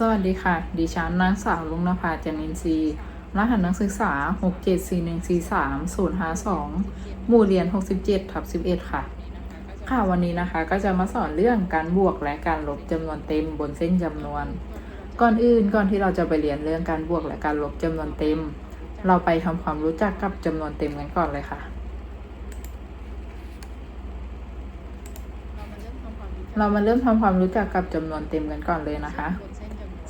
สวัสดีค่ะ ดิฉันนางสาวลุงนภาจันอินทรีย์รหัสนักศึกษา 6741032หมู่เรียน 67ทับ11 ค่ะ ค่ะวันนี้นะคะก็จะมาสอนเรื่องการบวกและการลบจำนวนเต็มบนเส้นจำนวน ก่อนอื่นก่อนที่เราจะไปเรียนเรื่องการบวกและการลบจำนวนเต็ม เราไปทำความรู้จักกับจำนวนเต็มกันก่อนเลยค่ะเรามาเริ่มทำความรู้จักกับจำนวนเต็มกันก่อนเลยนะคะ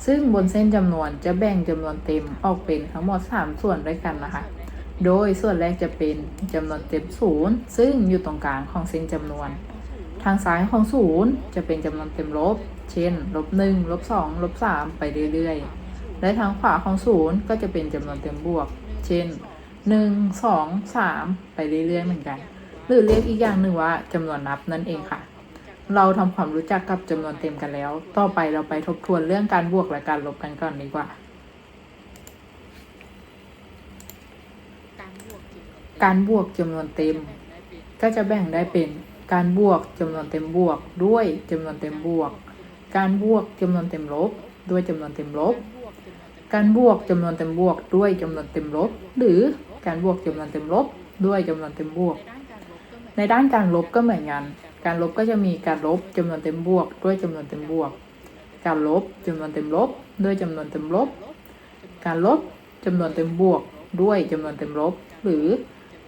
ซึ่งบนเส้นจำนวนจะแบ่งจำนวนเต็มออกเป็นทั้งหมด 3 ส่วนด้วยกันนะคะ โดยส่วนแรกจะเป็นจำนวนเต็มศูนย์ซึ่งอยู่ตรงกลางของเส้นจำนวน ทางซ้ายของศูนย์จะเป็นจำนวนเต็มลบ เช่นลบหนึ่งลบสองลบสามไปเรื่อยๆ และทางขวาของศูนย์ก็จะเป็นจำนวนเต็มบวก เช่นหนึ่งสองสามไปเรื่อยๆ เหมือนกัน หรือเรียกอีกอย่างหนึ่งว่าจำนวนนับนั่นเองค่ะ เราทำความรู้จักกับจำนวนเต็มกันแล้ว ต่อไปเราไปทบทวนเรื่องการบวกและการลบกันก่อนดีกว่า การบวกจำนวนเต็ม ก็จะแบ่งได้เป็น การบวกจำนวนเต็มบวก ด้วยจำนวนเต็มบวก การบวกจำนวนเต็มลบ ด้วยจำนวนเต็มลบ การบวกจำนวนเต็มบวก ด้วยจำนวนเต็มลบ หรือการบวกจำนวนเต็มลบ ด้วยจำนวนเต็มบวก ในด้านการลบก็เหมือนกัน การลบก็จะมีการลบจำนวนเต็มบวก ด้วยจำนวนเต็มบวก การลบจำนวนเต็มลบ ด้วยจำนวนเต็มลบ การลบจำนวนเต็มบวก ด้วยจำนวนเต็มลบ หรือ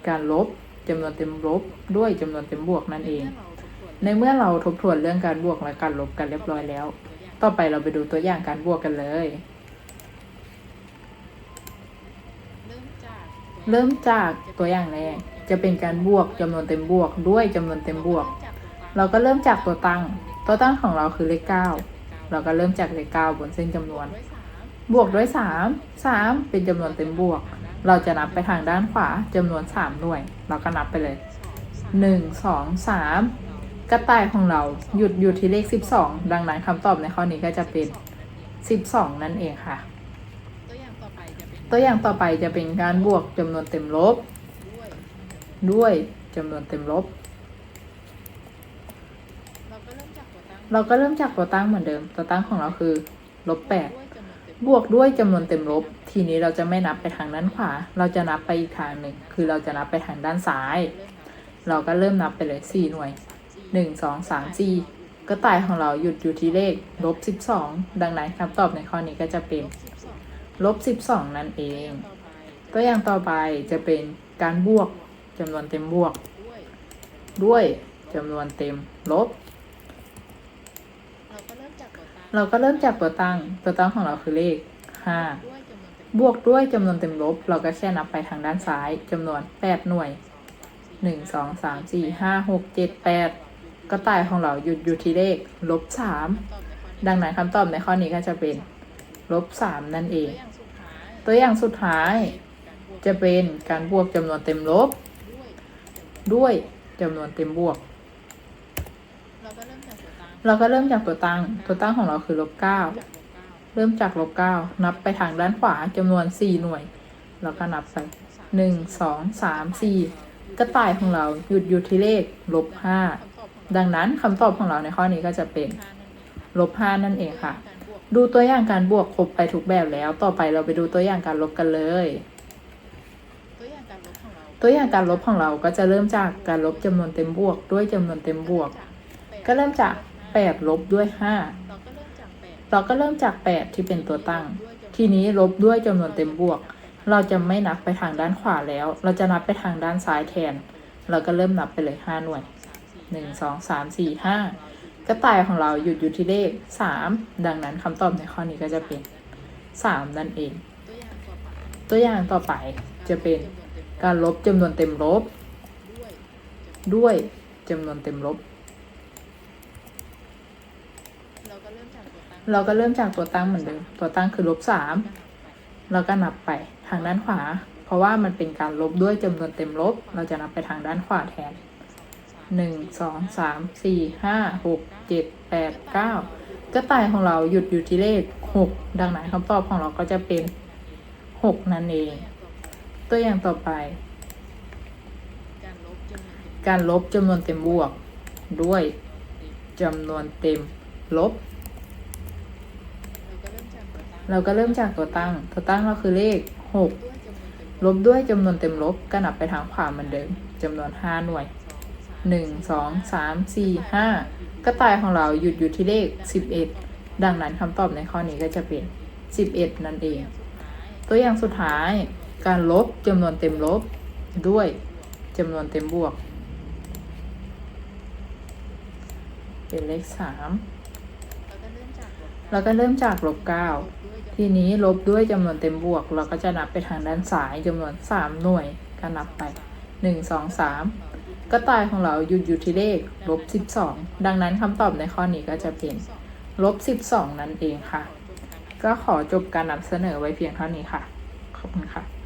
การลบจำนวนเต็มลบ ด้วยจำนวนเต็มบวกนั่นเอง ในเมื่อเราทบทวนเรื่องการบวกและการลบกันเรียบร้อยแล้ว ต่อไปเราไปดูตัวอย่างการบวกกันเลยเริ่มจากตัวอย่างแรกจะเป็นการบวกจำนวนเต็มบวก ด้วยจำนวนเต็มบวก เราก็เริ่มจากตัวตั้ง ตัวตั้งของเราคือเลขเก้าเราก็เริ่มจากเลขเก้าบนเส้นจำนวน บวกด้วยสามสามเป็นจำนวนเต็มบวก เราจะนับไปทางด้านขวาจำนวนสามหน่วย เราก็นับไปเลยหนึ่งสองสามกระต่ายของเราหยุดอยู่ที่เลขสิบสองดังนั้นคำตอบในข้อนี้ก็จะเป็นสิบสองนั่นเองค่ะ ตัวอย่างต่อไปจะเป็นการบวกจำนวนเต็มลบ ด้วยจำนวนเต็มลบ เราก็เริ่มจากตัวตั้งเหมือนเดิม ตัวตั้งของเราคือลบแปดบวกด้วยจำนวนเต็มลบ ทีนี้เราจะไม่นับไปทางด้านขวา เราจะนับไปอีกทางหนึ่ง คือเราจะนับไปทางด้านซ้าย เราก็เริ่มนับไปเลยสี่หน่วยหนึ่งสองสามสี่ก็ตายของเราหยุดอยู่ที่เลขลบสิบสองดังนั้นคำตอบในข้อนี้ก็จะเป็นลบสิบสองนั่นเอง ตัวอย่างต่อไปจะเป็นการบวกจำนวนเต็มบวก ด้วยจำนวนเต็มลบ เราก็เริ่มจากตัวตั้ง ตัวตั้งของเราคือเลข 5 บวกด้วยจำนวนเต็มลบ เราก็แค่นับไปทางด้านซ้ายจำนวน 8 หน่วย 1 2 3 4 5 6 7 8 ก็ตายของเราหยุดอยู่ที่เลขลบ 3 ดังนั้นคำตอบในข้อนี้ก็จะเป็นลบ 3 นั่นเอง ตัวอย่างสุดท้าย จะเป็นการบวกจำนวนเต็มลบ ด้วยจำนวนเต็มบวก เราก็เริ่มจากตัวตั้ง ตัวตั้งของเราคือลบเก้าเริ่มจากลบเก้านับไปทางด้านขวาจำนวนสี่หน่วยเราก็นับไปหนึ่งสองสามสี่กระต่ายของเราหยุดอยู่ที่เลขลบห้าดังนั้นคำตอบของเราในข้อนี้ก็จะเป็นลบห้านั่นเองค่ะ ดูตัวอย่างการบวกครบไปทุกแบบแล้ว ต่อไปเราไปดูตัวอย่างการลบกันเลย ตัวอย่างการลบของเราก็จะเริ่มจากการลบจำนวนเต็มบวก ด้วยจำนวนเต็มบวก ก็เริ่มจาก 8 ลบด้วย 5 เราก็เริ่มจาก 8 ที่เป็นตัวตั้ง ทีนี้ลบด้วยจำนวนเต็มบวก เราจะไม่นับไปทางด้านขวาแล้ว เราจะนับไปทางด้านซ้ายแทน เราก็เริ่มนับไปเลย 5 หน่วย 1 2 3 4 5 กระต่ายของเราหยุดอยู่ที่เลข 3 ดังนั้นคำตอบในข้อนี้ก็จะเป็น 3 นั่นเอง ตัวอย่างต่อไปจะเป็นการลบจำนวนเต็มลบ ด้วยจำนวนเต็มลบ เราก็เริ่มจากตัวตั้งเหมือนเดิม ตัวตั้งคือลบสามเราก็นับไปทางด้านขวา เพราะว่ามันเป็นการลบด้วยจำนวนเต็มลบ เราจะนับไปทางด้านขวาแทนหนึ่งสองสามสี่ห้าหกเจ็ดแปดเก้ากระต่ายของเราหยุดอยู่ที่เลขหกดังนั้นคำตอบของเราก็จะเป็นหกนั่นเอง ตัวอย่างต่อไป การลบจำนวนเต็มบวก ด้วยจำนวนเต็มลบ เราก็เริ่มจากตัวตั้ง ตัวตั้งเราคือเลขหกลบด้วยจำนวนเต็มลบก็นับไปทางขวาเหมือนเดิมจำนวนห้าหน่วยหนึ่งสองสามสี่ห้ากระต่ายของเราหยุดอยู่ที่เลขสิบเอ็ดดังนั้นคำตอบในข้อนี้ก็จะเป็นสิบเอ็ดนั่นเอง ตัวอย่างสุดท้ายการลบจำนวนเต็มลบด้วยจำนวนเต็มบวก เป็นเลขสามแล้วก็เริ่มจากลบเก้า ทีนี้ลบด้วยจำนวนเต็มบวก เราก็จะนับไปทางด้านซ้ายจำนวนสามหน่วยก็นับไปหนึ่งสองสามก็ตายของเราหยุดอยู่ที่เลขลบสิบสองดังนั้นคำตอบในข้อนี้ก็จะเป็นลบสิบสองนั่นเองค่ะ ก็ขอจบการนำเสนอไว้เพียงเท่านี้ค่ะ ขอบคุณค่ะ